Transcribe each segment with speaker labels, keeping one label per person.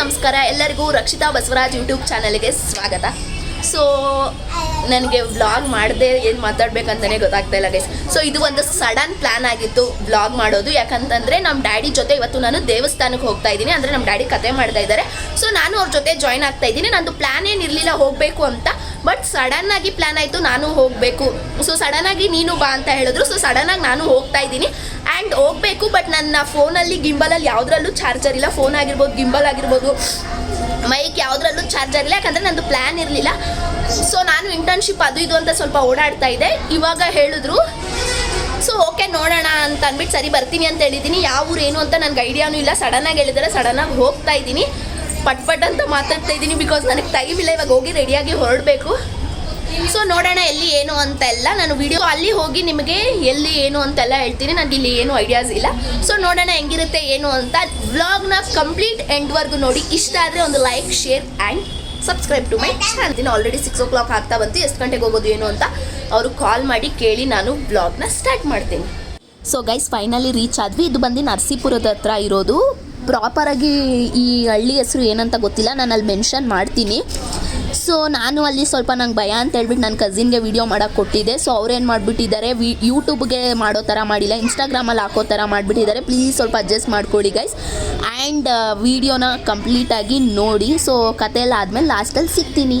Speaker 1: ನಮಸ್ಕಾರ. ಎಲ್ಲರಿಗೂ ರಕ್ಷಿತಾ ಬಸವರಾಜ್ ಯೂಟ್ಯೂಬ್ ಚಾನಲ್ಗೆ ಸ್ವಾಗತ. ಸೊ ನನಗೆ ವ್ಲಾಗ್ ಮಾಡದೆ ಏನು ಮಾತಾಡ್ಬೇಕಂತಲೇ ಗೊತ್ತಾಗ್ತಾ ಇಲ್ಲ ಗೈಸ್ ಸೊ ಇದು ಒಂದು ಸಡನ್ ಪ್ಲ್ಯಾನ್ ಆಗಿತ್ತು ವ್ಲಾಗ್ ಮಾಡೋದು. ಯಾಕಂತಂದರೆ ನಮ್ಮ ಡ್ಯಾಡಿ ಜೊತೆ ಇವತ್ತು ನಾನು ದೇವಸ್ಥಾನಕ್ಕೆ ಹೋಗ್ತಾ ಇದ್ದೀನಿ. ಅಂದರೆ ನಮ್ಮ ಡ್ಯಾಡಿ ಕತೆ ಮಾಡ್ತಾ ಇದ್ದಾರೆ. ಸೊ ನಾನು ಅವ್ರ ಜೊತೆ ಜಾಯ್ನ್ ಆಗ್ತಾ ಇದ್ದೀನಿ. ನಂದು ಪ್ಲ್ಯಾನ್ ಏನಿರಲಿಲ್ಲ ಹೋಗಬೇಕು ಅಂತ. ಬಟ್ ಆಗಿ ಪ್ಲ್ಯಾನ್ ಆಯಿತು, ನಾನು ಹೋಗಬೇಕು. ಸೊ ಆಗಿ ನೀನು ಬಾ ಅಂತ ಹೇಳಿದ್ರು. ಸೊ ಆಗಿ ನಾನು ಹೋಗ್ತಾ ಇದ್ದೀನಿ. ಆ್ಯಂಡ್ ಹೋಗಬೇಕು ಬಟ್ ನನ್ನ ಫೋನಲ್ಲಿ ಗಿಂಬಲಲ್ಲಿ ಯಾವುದ್ರಲ್ಲೂ ಚಾರ್ಜರ್ ಇಲ್ಲ. ಫೋನ್ ಆಗಿರ್ಬೋದು ಗಿಂಬಲ್ ಆಗಿರ್ಬೋದು ಮೈಕ್ ಯಾವುದ್ರಲ್ಲೂ ಚಾರ್ಜರ್ ಇಲ್ಲ. ಯಾಕಂದರೆ ನಂದು ಪ್ಲ್ಯಾನ್ ಇರಲಿಲ್ಲ. ಸೊ ನಾನು ಇಂಟರ್ನ್ಶಿಪ್ ಅದು ಇದು ಅಂತ ಸ್ವಲ್ಪ ಓಡಾಡ್ತಾ ಇದ್ದೆ. ಇವಾಗ ಹೇಳಿದ್ರು. ಸೊ ಓಕೆ ನೋಡೋಣ ಅಂತ ಅಂದ್ಬಿಟ್ಟು ಸರಿ ಬರ್ತೀನಿ ಅಂತ ಹೇಳಿದ್ದೀನಿ. ಯಾವ ಊರು ಏನು ಅಂತ ನನಗೆ ಐಡಿಯಾನೂ ಇಲ್ಲ. ಸಡನ್ನಾಗಿ ಹೇಳಿದರೆ. ಸಡನ್ನಾಗಿ ಹೋಗ್ತಾ ಇದ್ದೀನಿ. ಪಟ್ ಪಟ್ ಅಂತ ಮಾತಾಡ್ತಾ ಇದ್ದೀನಿ ಬಿಕಾಸ್ ನನಗೆ ಟೈಮ್ ಇಲ್ಲ. ಇವಾಗ ಹೋಗಿ ರೆಡಿಯಾಗಿ ಹೊರಡಬೇಕು. ಸೊ ನೋಡೋಣ ಎಲ್ಲಿ ಏನು ಅಂತ ಎಲ್ಲ ನಾನು ವಿಡಿಯೋ ಅಲ್ಲಿ ಹೋಗಿ ನಿಮಗೆ ಎಲ್ಲಿ ಏನು ಅಂತೆಲ್ಲ ಹೇಳ್ತೀನಿ. ನನಗೆ ಇಲ್ಲಿ ಏನು ಐಡಿಯಾಸ್ ಇಲ್ಲ. ಸೊ ನೋಡೋಣ ಹೆಂಗಿರುತ್ತೆ ಏನು ಅಂತ. ವ್ಲಾಗ್ನ ಕಂಪ್ಲೀಟ್ ಎಂಡ್ವರೆಗೂ ನೋಡಿ. ಇಷ್ಟ ಆದರೆ ಒಂದು like share and subscribe to my channel already six o'clock ಆಗ್ತಾ ಬಂತು. ಎಷ್ಟು ಗಂಟೆಗೆ ಹೋಗೋದು ಏನು ಅಂತ ಅವರು ಕಾಲ್ ಮಾಡಿ ಕೇಳಿ ನಾನು ಬ್ಲಾಗ್ನ ಸ್ಟಾರ್ಟ್ ಮಾಡ್ತೀನಿ. ಸೊ ಗೈಸ್ ಫೈನಲಿ ರೀಚ್ ಆದ್ವಿ. ಇದು ಬಂದು ನರಸೀಪುರದ ಹತ್ರ ಇರೋದು ಪ್ರಾಪರಾಗಿ ಈ ಹಳ್ಳಿ ಹೆಸರು ಏನಂತ ಗೊತ್ತಿಲ್ಲ, ನಾನು ಅಲ್ಲಿ ಮೆನ್ಷನ್ ಮಾಡ್ತೀನಿ. ಸೊ ನಾನು ಅಲ್ಲಿ ಸ್ವಲ್ಪ ನಂಗೆ ಭಯ ಅಂತ ಹೇಳ್ಬಿಟ್ಟು ನನ್ನ ಕಸಿನ್ಗೆ ವಿಡಿಯೋ ಮಾಡೋಕ್ಕೆ ಕೊಟ್ಟಿದ್ದೆ. ಸೊ ಅವ್ರೇನು ಮಾಡಿಬಿಟ್ಟಿದ್ದಾರೆ, ವಿ ಯೂಟ್ಯೂಬ್ಗೆ ಮಾಡೋ ಥರ ಮಾಡಿಲ್ಲ ಇನ್ಸ್ಟಾಗ್ರಾಮಲ್ಲಿ ಹಾಕೋ ಥರ ಮಾಡಿಬಿಟ್ಟಿದ್ದಾರೆ. ಪ್ಲೀಸ್ ಸ್ವಲ್ಪ ಅಡ್ಜಸ್ಟ್ ಮಾಡ್ಕೊಳ್ಳಿ ಗೈಸ್ ಆ್ಯಂಡ್ ವಿಡಿಯೋನ ಕಂಪ್ಲೀಟಾಗಿ ನೋಡಿ. ಸೊ ಕತೆ ಎಲ್ಲ ಆದಮೇಲೆ ಲಾಸ್ಟಲ್ಲಿ ಸಿಗ್ತೀನಿ.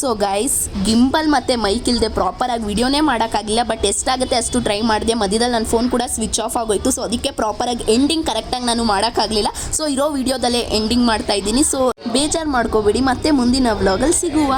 Speaker 1: ಸೊ ಗೈಸ್ ಗಿಂಬಲ್ ಮತ್ತು ಮೈಕ್ ಇಲ್ಲದೆ ಪ್ರಾಪರಾಗಿ ವಿಡಿಯೋನೇ ಮಾಡೋಕ್ಕಾಗಿಲ್ಲ ಬಟ್ ಎಷ್ಟಾಗುತ್ತೆ ಅಷ್ಟು ಟ್ರೈ ಮಾಡಿದೆ. ಮಧ್ಯದಲ್ಲಿ ನನ್ನ ಫೋನ್ ಕೂಡ ಸ್ವಿಚ್ ಆಫ್ ಆಗೋಯ್ತು. ಸೊ ಅದಕ್ಕೆ ಪ್ರಾಪರಾಗಿ ಎಂಡಿಂಗ್ ಕರೆಕ್ಟಾಗಿ ನಾನು ಮಾಡೋಕ್ಕಾಗಲಿಲ್ಲ. ಸೊ ಇರೋ ವಿಡಿಯೋದಲ್ಲೇ ಎಂಡಿಂಗ್ ಮಾಡ್ತಾ ಇದ್ದೀನಿ. ಸೊ ಬೇಜಾರು ಮಾಡ್ಕೋಬೇಡಿ. ಮತ್ತೆ ಮುಂದಿನ ವ್ಲಾಗಲ್ಲಿ ಸಿಗುವ.